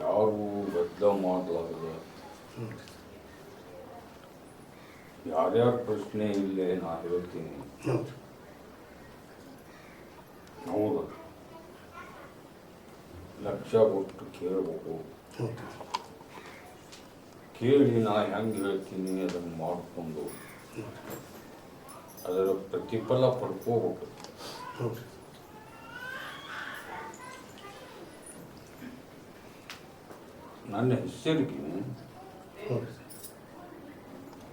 ಯಾರು ಬದಲಾವ್ ಮಾಡಲಾಗದ ಯಾರ್ಯಾರ ಪ್ರಶ್ನೆ ಇಲ್ಲೇ ನಾ ಹೇಳ್ತೀನಿ. ಹೌದು. ಲಕ್ಷ ಕೊಟ್ಟು ಕೇಳಬೇಕು. ಕೇಳಿ ನಾ ಹೆಂಗೆ ಹೇಳ್ತೀನಿ ಅದನ್ನು ಮಾಡಿಕೊಂಡು. ಅದರ ಪ್ರತಿಫಲ ಪಡ್ಕೋಬೇಕು. ನನ್ನ ಹೆಸರಿಗೆ ಒಂದು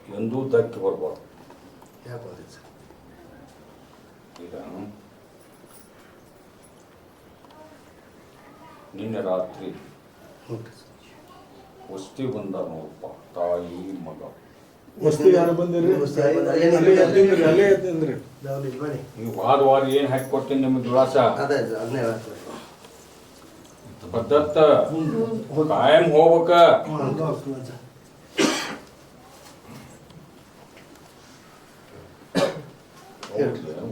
ಎಂದೂ ಧಕ್ಕೆ ಬರಬಾರ್ದು ಯಾಕೆ ಬಂದಿತ್ತು ಸರ್? ಈಗ ನಿನ್ನೆ ರಾತ್ರಿ ವಸ್ತಿ ಬಂದ ನೋಡಪ್ಪ ತಾಯಿ ಮಗ. ವಸ್ತಿ ಯಾರು ಬಂದಿರಿ? ನಾವು ವಾರ ವಾರ ಏನು ಹಾಕಿ ಕೊಡ್ತೀನಿ ನಿಮಗೆ ವಿಳಾಸ ಅದೇ ಅದನ್ನೇ ಪದ್ಧತ ಕಾಯಂ ಹೋಗ್ಬೇಕ.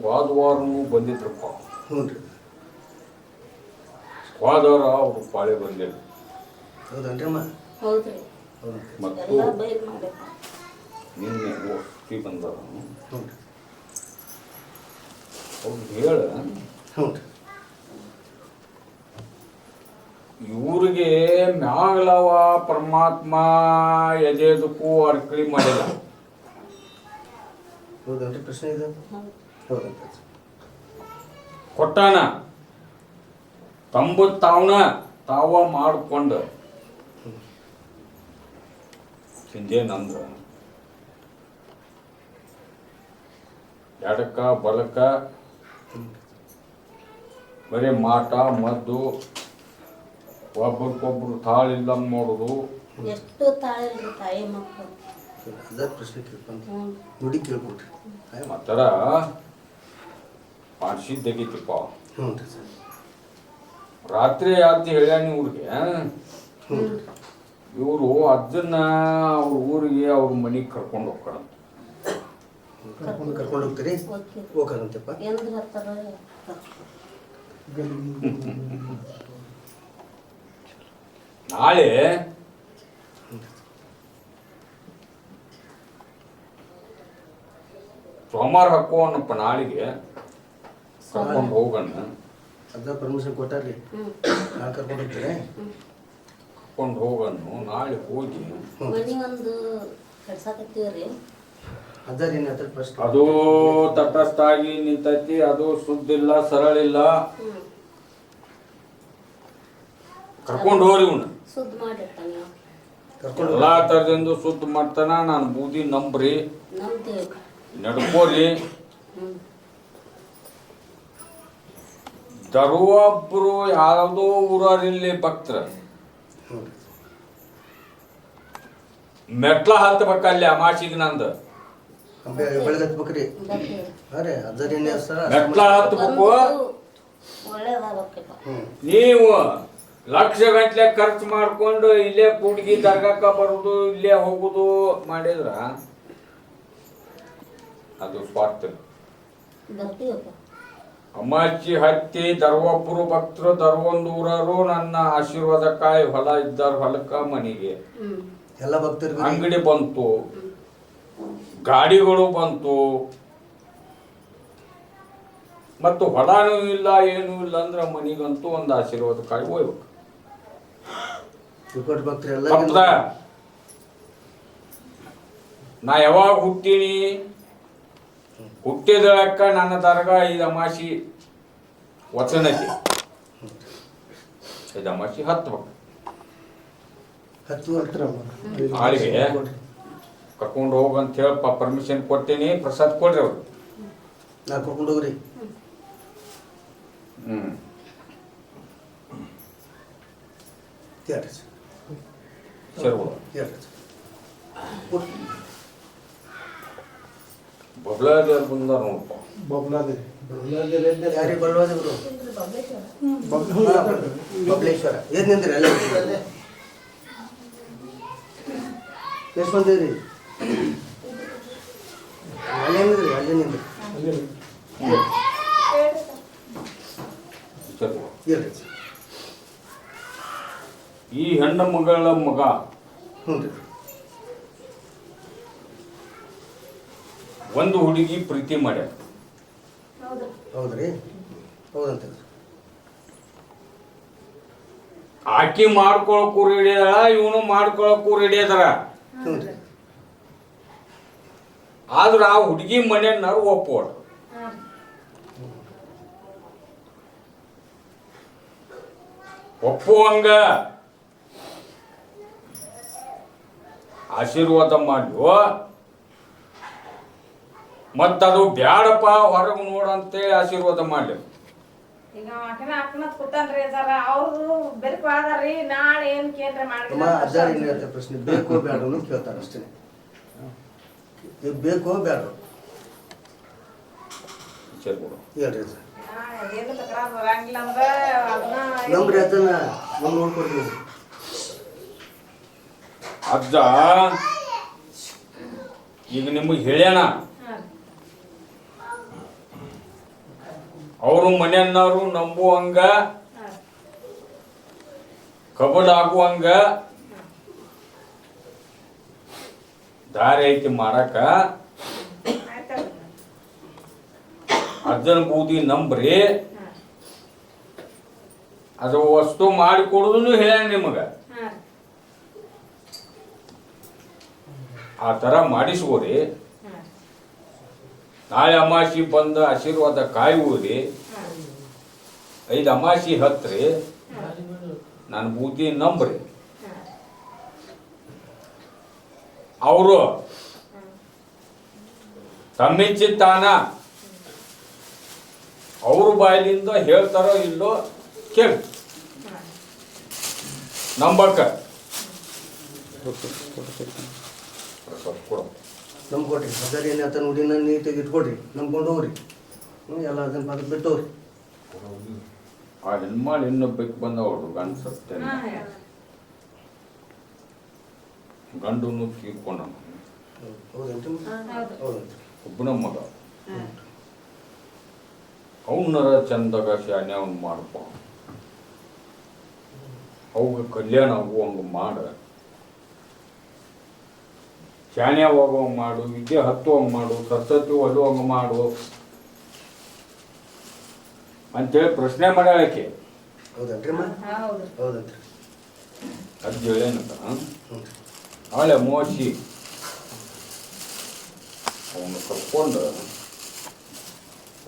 ವಾದ ವಾರನೂ ಬಂದಿದ್ರಪ್ಪ. ಹ್ಞೂ ರೀ ವಾದವಾರ ಅವ್ರು ಪಾಳೆ ಬಂದಿಲ್ಲ. ಮತ್ತು ನಿನ್ನೆ ವಸ್ತಿ ಬಂದಾರ ಹ್ಞೂ ರೀ ಅವ್ರು ಹೇಳ. ಹ್ಞೂ ರೀ ಇವ್ರಿಗೆ ಮ್ಯಾಗಲವ ಪರಮಾತ್ಮ ಎದೆದಕ್ಕೂ ಅರ್ಕಳಿ ಮಾಡಿಲ್ಲ. ಹೌದನ್ರಿ ಪ್ರಶ್ನೆ ಇದೆ? ಹೌದಂತ ಕೊಟ್ಟಾನ. ತಂಬ ತಾವನ ತಾವ ಮಾಡ್ಕೊಂಡು. ತಿಂದೇನಂದ್ರ ಎಡಕ ಬಲಕ ಬರೀ ಮಾಟ ಮದ್ದು ಒಬ್ರಿಗೊಬ್ರು ತಾಳಿಲ್ಲ ಮಾಡೋದು. ಎಷ್ಟು ತಾಳಿಲ್ರಿ ತಾಯಿ ಮಕ್ಕಳು ಅದ ಪ್ರಶ್ನೆ ಕೇಳ್ಕೊಂತ. ನುಡಿ ಕೇಳ್ಕೊಟ್ರಿ. ಮತ್ತರ ಮಾಡಿಸಿದ್ದಗಿತ್ತಪ್ಪ ಹ್ಞೂ ರೀ ಸರ್. ರಾತ್ರಿ ಆತಿ ಹೇಳ್ಯಾನ ಊರಿಗೆ ಇವರು ಅಜ್ಜನ್ನ ಅವ್ರ ಊರಿಗೆ ಅವ್ರ ಮನೆಗೆ ಕರ್ಕೊಂಡು ಹೋಗ್ತಾರಂತ ಕರ್ಕೊಂಡು ಕರ್ಕೊಂಡು ಹೋಗ್ತೀರಿ? ಹೋಗಂತಪ್ಪ ನಾಳೆ ಸೋಮವಾರ ಹಾಕೋಣಪ್ಪ ನಾಳೆಗೆ. ಕರ್ಕೊಂಡು ಹೋಗಣ್ಣ ಅದ ಪರ್ಮಿಷನ್ ಕೊಟ್ಟಾರ್ರಿ. ಹ್ಞೂ ನಾ ಕರ್ಕೊಂಡು ಹೋಗ್ತೀರಿ ಕರ್ಕೊಂಡು ಹೋಗಣ್ಣು ನಾಳೆ ಹೋಗಿ. ಒಂದು ಕಟ್ಸಾಕತ್ತೀವ್ರಿ ಅದ ರೀ ಅದ್ರ ಪ್ರಶ್ನೆ. ಅದು ತಟಸ್ಥಾಗಿ ನಿಂತೈತಿ ಅದು ಸುದ್ದಿಲ್ಲ ಸರಳಿಲ್ಲ. ಕರ್ಕೊಂಡು ಹೋಗ್ರಿ ಇವ್ನ. ಸುದ್ದ ಮಾಡಿರ್ತಾನೆ ನಾವು ಕರ್ಕೊಂಡು ಎಲ್ಲಾ ಥರದಿಂದ ಸುದ್ದಿ ಮಾಡ್ತಾನ ನಾನು ಬೂದಿ ನಂಬ್ರಿ. ನಡ್ಕೋರಿ. ಹ್ಞೂ ದರುವೊಬ್ರು ಯಾವುದೋ ಊರಲ್ಲಿ ಭಕ್ತರ. ಹ್ಞೂ ರೀ ಮೆಟ್ಲ ಹತ್ತಬೇಕಲ್ಲಿ ಅಮಾಸಿಗೆ ನಂದು. ಬೆಳಗ್ಗೆ ಹತ್ಬೇಕ್ರಿ. ಬರ್ತೀವಿ ಸರ ಮೆಟ್ಲ ಹತ್ತಬೇಕು ಒಳ್ಳೇದಾಗಬೇಕಪ್ಪ. ಹ್ಞೂ ನೀವು ಲಕ್ಷ ಗಂಟ್ಲೆ ಖರ್ಚು ಮಾಡ್ಕೊಂಡು ಇಲ್ಲೇ ಕೂಡ್ಗಿ ದರ್ಗಾಕ್ಕ ಬರುದು ಇಲ್ಲೇ ಹೋಗುದು ಮಾಡಿದ್ರ ಅದು ಸ್ವಾರ್ಥ. ಅಮ್ಮಾಜಿ ಹತ್ತಿ ದರ್ವಾಪುರ ಭಕ್ತರು ದರ್ವೊಂದೂರರು ನನ್ನ ಆಶೀರ್ವಾದಕ್ಕಾಗಿ ಹೊಲ ಇದ್ದಾರ ಹೊಲಕ್ಕ ಮನೆಗೆ. ಎಲ್ಲ ಭಕ್ತರು ಅಂಗಡಿ ಬಂತು. ಗಾಡಿಗಳು ಬಂತು. ಮತ್ತು ಹೊಡಾನೂ ಇಲ್ಲ ಏನೂ ಇಲ್ಲ ಅಂದ್ರೆ ಮನಿಗಂತೂ ಒಂದು ಆಶೀರ್ವಾದಕ್ಕಾಗಿ ಹೋಗ್ಬೇಕು. ಭಕ್ತರು ಎಲ್ಲ ನಾ ಯಾವಾಗ ಹುಟ್ಟೀನಿ? ಹುಟ್ಟಿದಳಕ್ಕ ನನ್ನ ದರ್ಗಾ ಈ ಅಮಾಸಿ ವಚನಕ್ಕೆ. ಈ ಅಮಾಸಿ ಹತ್ತು ಹತ್ರ ಆಳಿಗೆ ಕರ್ಕೊಂಡು ಹೋಗಂತ ಹೇಳಪ್ಪ ಪರ್ಮಿಷನ್ ಕೊಡ್ತೀನಿ ಪ್ರಸಾದ್ ಕೊಡ್ರಿ ಅವ್ರು. ನಾ ಕರ್ಕೊಂಡು ಹೋಗ್ರಿ. ಹ್ಮ್ ಹೇಳ್ರಿ ಸರಿ ಬಿಡು. ಹೇಳ್ರಿ ಬಬ್ಲಾದೇವ್ರು ಬಂದಾರ ನೋಡಪ್ಪ ಬಬ್ಲಾದಿ ಯಾರಿಗೆ ಬಲ್ವಾದ ಗುರು ಬಬಲೇಶ್ವರ ಏನ್ ನಿಂದ್ರಿ ಅಲ್ಲೇ ಎಷ್ಟು ಬಂದಿದ್ರಿ ಅಲ್ಲೇ ನಿಂದ್ರಿ ಅಲ್ಲೇ ನಿಂದ್ರಿ ಅಲ್ಲಿ ಮಗಳ ಮಗ. ಒಂದು ಹುಡುಗಿ ಪ್ರೀತಿ ಮಾಡ್ಯಾರ ಹೌದು. ಹೌದ್ರಿ? ಹೌದಂತ ಆಕಿ ಮಾಡ್ಕೊಳಕ್ಕೂ ರೆಡಿ ಅದಾಳ ಇವನು ಮಾಡ್ಕೊಳಕ್ಕೂ ರೆಡಿ ಅದರ ಆದ್ರ ಆ ಹುಡುಗಿ ಮನೆಯನ್ನಾರು ಒಪ್ಪೋಳ ಒಪ್ಪುವಂಗ. ಆಶೀರ್ವಾದ ಮಾಡ್ಲು ಮತ್ತದು ಬ್ಯಾಡಪ್ಪ ಹೊರಗೆ ನೋಡಂತೇಳಿ ಆಶೀರ್ವಾದ ಮಾಡಲಿ ಈಗ ಅಕ್ಕನ ಅಕ್ಕನ ಕೂತಾನ್ರಿ ಸರ ಅವ್ರು ಬೆರಕು ಆದಾರ್ರಿ ನಾಳೆ ಏನ್ ಕೇಂದ್ರ ಅಮ್ಮ ಅಜ್ಜಾರು ಏನು ಹೇಳ್ತಾರೆ ಪ್ರಶ್ನೆ ಬೇಕೋ ಬೇಡ ಅನ್ನೋದು ಕೇಳ್ತಾರೆ ಅಷ್ಟೇ. ಈಗ ಬೇಕೋ ಬೇಡ ಸರಿ ಬಿಡು ಹೇಳ್ರಿ ಅಜ್ಜ ಏನು ತಕರಾರು ಬರಂಗಿಲ್ಲ ಅಂದ್ರೆ ಅದನ್ನ ನಂಬ್ರಿ ಅದನ್ನ ನಮ್ಮ ನೀವು. ಅಜ್ಜ, ಈಗ ನಿಮಗೆ ಹೇಳ್ಯಾನ. ಅವರು ಮನೆಯನ್ನವರು ನಂಬುವಂಗ ಆಗುವಂಗ ದಾರಿ ಐತಿ ಆಯ್ತಲ್ರಿ ಅಜ್ಜನ ಬೂದಿ ನಂಬ್ರಿ. ಅದು ವಸ್ತು ಮಾಡಿ ಕೊಡುದು ನಿಮಗೆ ನಿಮಗ ಹಾಂ ಆ ಥರ ಮಾಡಿಸ್ಕೋರಿ ನಾಳೆ ಅಮಾಸಿ ಬಂದ ಆಶೀರ್ವಾದ ಕಾಯಿ ಐದು ಅಮಾಸಿ ಹತ್ರಿ ನನ್ನ ಬೂದಿ ನಂಬ್ರಿ. ಅವರು ಅವರು ತಮ್ಮಿಚ್ಚಿತ್ತಾನ ಅವ್ರ ಬಾಯಿಲಿಂದ ಹೇಳ್ತಾರೋ ಇಲ್ಲೋ ಕೇಳಿ. ಹಾಂ ನಂಬಕ್ಕ ಕೊಡು. ನಮ್ಗೆ ಕೊಡ್ರಿ ಅಜ್ಜಾರು ಏನು ಹೇಳ್ತಾರೆ ನೋಡಿ ನಾನು ನೀಟಾಗಿ ಇಟ್ಕೊಡ್ರಿ ನಂಬ್ಕೊಂಡು ಹೋಗ್ರಿ. ಹ್ಞೂ ಎಲ್ಲ ಅದನ್ನ ಪಾತ್ರ ಬಿಟ್ಟು ಹೋಗ್ರಿ ಆ ಹೆಣ್ಮಾಳು ಇನ್ನೊಬ್ಬಕ್ಕೆ ಬಂದ ಬಂದವಳು ಗಂಡ ಸತ್ತೆ ಗಂಡನು ತೀರ್ಕೊಂಡ ಒಬ್ಬನ ಮಗ. ಅವನರ ಚಂದಾಗ ಶಾನೆ ಅವ್ನು ಮಾಡಪ್ಪ ಅವಾಗ ಕಲ್ಯಾಣ ಆಗುವಂಗೆ ಮಾಡ. ಶಾನೆ ಹೋಗುವಂಗೆ ಮಾಡು ವಿದ್ಯೆ ಹತ್ತುವಂಗೆ ಮಾಡು ಸತ್ತತ್ತು ಒಲುವಂಗೆ ಮಾಡು ಅಂತೇಳಿ ಪ್ರಶ್ನೆ ಮಾಡಕ್ಕೆ ಅದು ಹೇಳೇನಂತ ಆಳೆ ಮೋಸಿ ಅವನು ಕರ್ಕೊಂಡು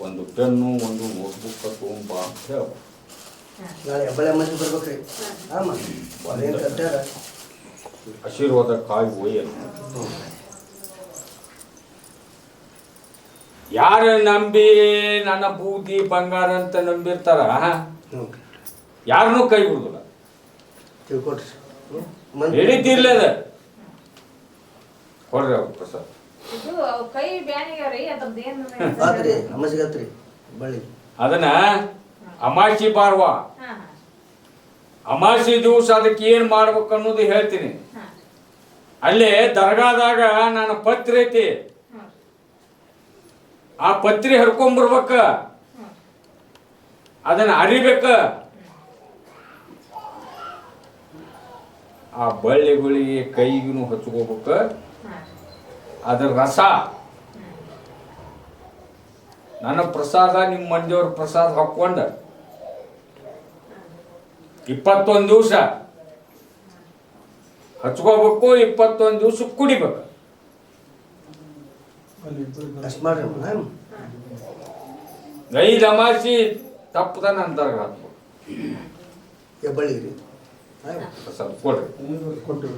ಒಂದು ಪೆನ್ನು ಒಂದು ನೋಟ್ಬುಕ್ ತಗೊಂಬ ಅಂತ ಹೇಳ ನಾಳೆ ಬರ್ಬೇಕ್ರಿ. ಆಮ ಅದೇನು ಕಟ್ಟಾರ ಆಶೀರ್ವಾದ ಕಾಯಿ ಒಯ್ಯಲು ಯಾರ ಯಾರು ನಂಬಿ ನನ್ನ ಬೂದಿ ಬಂಗಾರ ಅಂತ ನಂಬಿರ್ತಾರ? ಯಾರನ್ನೂ ಕೈ ಬಿಡುದಿಲ್ಲ. ಹೇಳಿದ್ದಿರ್ಲ ಅದ. ಕೊಡ್ರಿ ಅವ್ರ ಪ್ರಸಾದ್. ಅದನ್ನ ಅಮಾಸಿ ಬಾರ್ವಾ ಹಾಂ ಅಮಾಸಿ ದಿವಸ ಅದಕ್ಕೆ ಏನ್ ಮಾಡ್ಬೇಕು ಅನ್ನೋದು ಹೇಳ್ತೀನಿ. ಅಲ್ಲೇ ದರ್ಗಾದಾಗ ನಾನು ಪತ್ರಿ ಐತಿ. ಆ ಪತ್ರಿ ಹರ್ಕೊಂಬರ್ಬೇಕ ಅದನ್ನ ಅರಿಬೇಕ. ಆ ಬಳ್ಳಿಗಳಿಗೆ ಕೈಗೂ ಹಚ್ಕೋಬೇಕ. ಅದರ ಅದ್ರ ರಸ. ನನ್ನ ಪ್ರಸಾದ ನಿಮ್ಮ ಮಂದಿಯವ್ರ ಪ್ರಸಾದ ಹಾಕೊಂಡ ಇಪ್ಪತ್ತೊಂದು ದಿವಸ. ಹಚ್ಕೋಬೇಕು ಇಪ್ಪತ್ತೊಂದು ದಿವಸ ಕುಡಿಬೇಕು. ಐದು ಅಮಾಸಿ ತಪ್ಪದ ನಂತರ ಹಾಕ್ಬೇಕು ಹೆಬ್ಬಳ್ಳಿಗೆ ರೀ ಹಾಂ ಪ್ರಸಾದ ಕೊಡ್ರಿ ಕೊಟ್ಟಿವಿ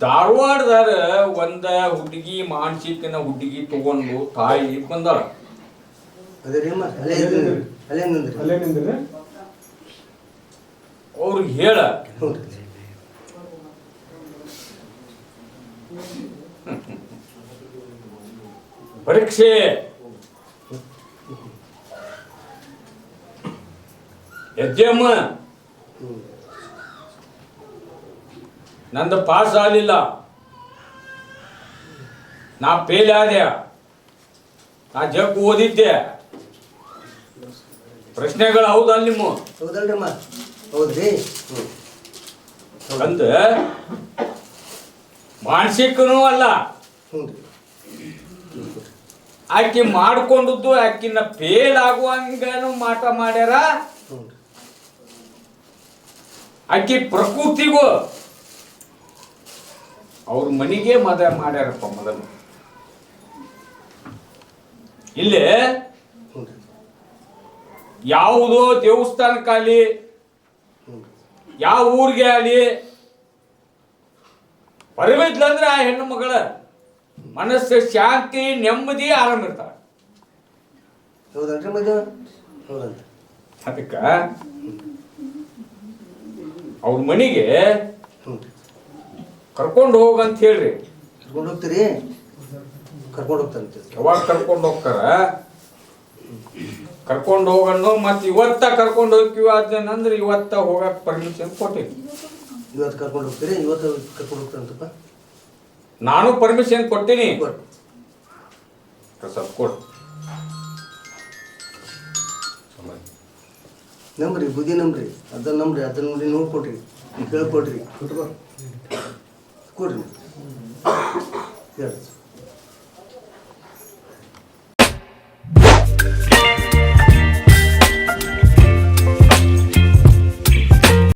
ಧಾರವಾಡದಾಗ ಒಂದ ಹುಡುಗಿ ಮಾನಸಿಕನ ಹುಡುಗಿ ತಗೊಂಡು ತಾಯಿ ಬಂದಾಳ. ಅವ್ರಿಗೆ ಹೇಳ. ಪರೀಕ್ಷೆ. ಯಜ್ಜಮ್ಮ ನಂದು ಪಾಸ್ ಆಗಲಿಲ್ಲ. ನಾ ಫೇಲ್ ಆದೆ. ನಾ ಜಗ್ ಓದಿದ್ದೆ. ಪ್ರಶ್ನೆಗಳು ಹೌದಲ್ಲ ನಿಮ್ಮ? ಹೌದಲ್ರಿ ಹೌದ್ರಿ. ಅಂದ ಮಾನಸಿಕನೂ ಅಲ್ಲ. ಆಕೆ ಮಾಡ್ಕೊಂಡಿದ್ದು ಆಕಿ ಮಾಡ್ಕೊಂಡದ್ದು ಆಕಿನ ಫೇಲ್ ಆಗುವಂಗನು ಮಾಟ ಮಾಡ್ಯಾರ. ಆಕಿ ಪ್ರಕೃತಿಗೂ ಅವ್ರ ಮನೆಗೆ ಮದುವೆ ಮಾಡ್ಯಾರಪ್ಪ ಮೊದಲು. ಇಲ್ಲಿ ಯಾವುದೋ ದೇವಸ್ಥಾನಕ್ಕಾಗಲಿ ಯಾವ ಊರಿಗೆ ಆಗಲಿ ಬರಬೇಕಂದ್ರೆ ಆ ಹೆಣ್ಣು ಮಗಳ ಮನಸ್ಸು ಶಾಂತಿ, ನೆಮ್ಮದಿ, ಆರಾಮ ಇರ್ತಾಳ. ಅದಕ್ಕ ಅವ್ರ ಮನೆಗೆ ಕರ್ಕೊಂಡು ಹೋಗಂತ ಹೇಳ್ರಿ. ಕರ್ಕೊಂಡು ಹೋಗ್ತೀರಿ? ಕರ್ಕೊಂಡು ಹೋಗ್ತಂತೆ. ಯಾವಾಗ ಕರ್ಕೊಂಡು ಹೋಗ್ತಾರ? ಕರ್ಕೊಂಡು ಹೋಗಣ್ಣು ಮತ್ತೆ ಇವತ್ತ ಕರ್ಕೊಂಡು ಹೋಗ್ತೀವಿ ಅಂದ್ರೆ ಇವತ್ತ ಹೋಗಕ್ ಪರ್ಮಿಷನ್ ಕೊಟ್ಟಿನಿ ಇವತ್ತು ಕರ್ಕೊಂಡು ಹೋಗ್ತೀರಿ? ಇವತ್ತು ಕರ್ಕೊಂಡು ಹೋಗ್ತಾರಂತಪ್ಪ. ನಾನು ಪರ್ಮಿಷನ್ ಕೊಟ್ಟಿನಿ. ಸ್ವಲ್ಪ ಕೊಡು ನಂಬ್ರಿ ಬುದ್ಧಿ ನಂಬ್ರಿ. ಅದನ್ನ ನಂಬ್ರಿ ಅದನ್ನ ನೋಡಿ ನೋಡ್ಕೊಡ್ರಿ ಈಗ ಹೇಳ್ಕೊಡ್ರಿ ಕೊಟ್ಕೋ ಕೊಡ್ರಿ ಹೇಳಿ